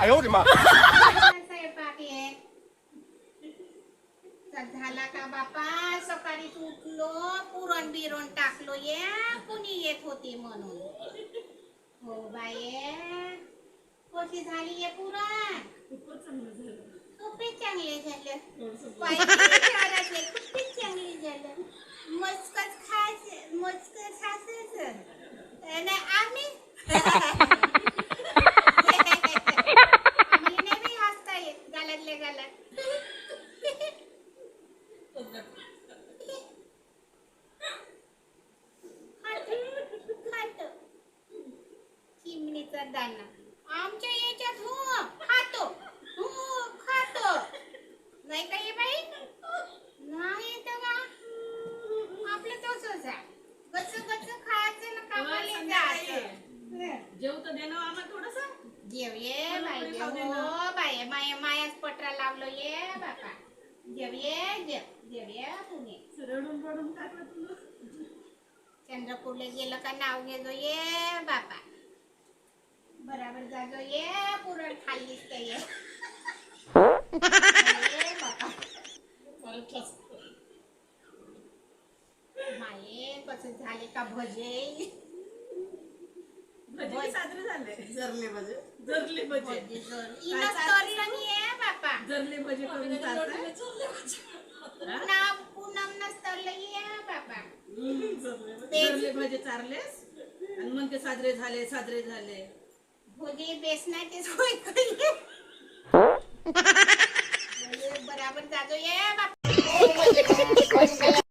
哎呦我的妈！ स्वयंपाक ये झाला का बापा सकाळी उठलो पुरण बिरण टाकलो ये कुणी येत होती म्हणून हो बाये कशी झाली ये पुरण खूपच चांगलं झालं खूपच चांगले झाले थोडंसं पाहिजे घरातले खूपच चांगले झालं मस्कच खायचं मस्कच खायचं नाही आम्ही आम्ही दाना. आमच्या याच्यात हो खातो. हो खातो. नाही का ये बाई? नाही तर का आपलं तसंच आहे. गच्च गच्च खायचं ना कामाला जायचं. देणं आम्हाला थोडस. जेव ये बाई जेव. हो बाई माया मायाच पटरा लावलो ये बापा. जेव ये जेव. जेव ये पुणे रडून रडून टाकलं तुला चंद्रपूरला गेलं का नाव घेतो ये. ये पुरण खाल्लीस का ये. माये कसं झाले का भजे? भजे. साजरे झाले. जरले म्हणजे जरले भजे. भजे बापा. जरले भजे करून पुन्हा पूनम नसतरलं ये बापा. जरले भजे चारलेस? आणि मग ते साजरे झाले साजरे झाले. भोजे बेसनाचे सोय करी बराबर जातो. ये बापा.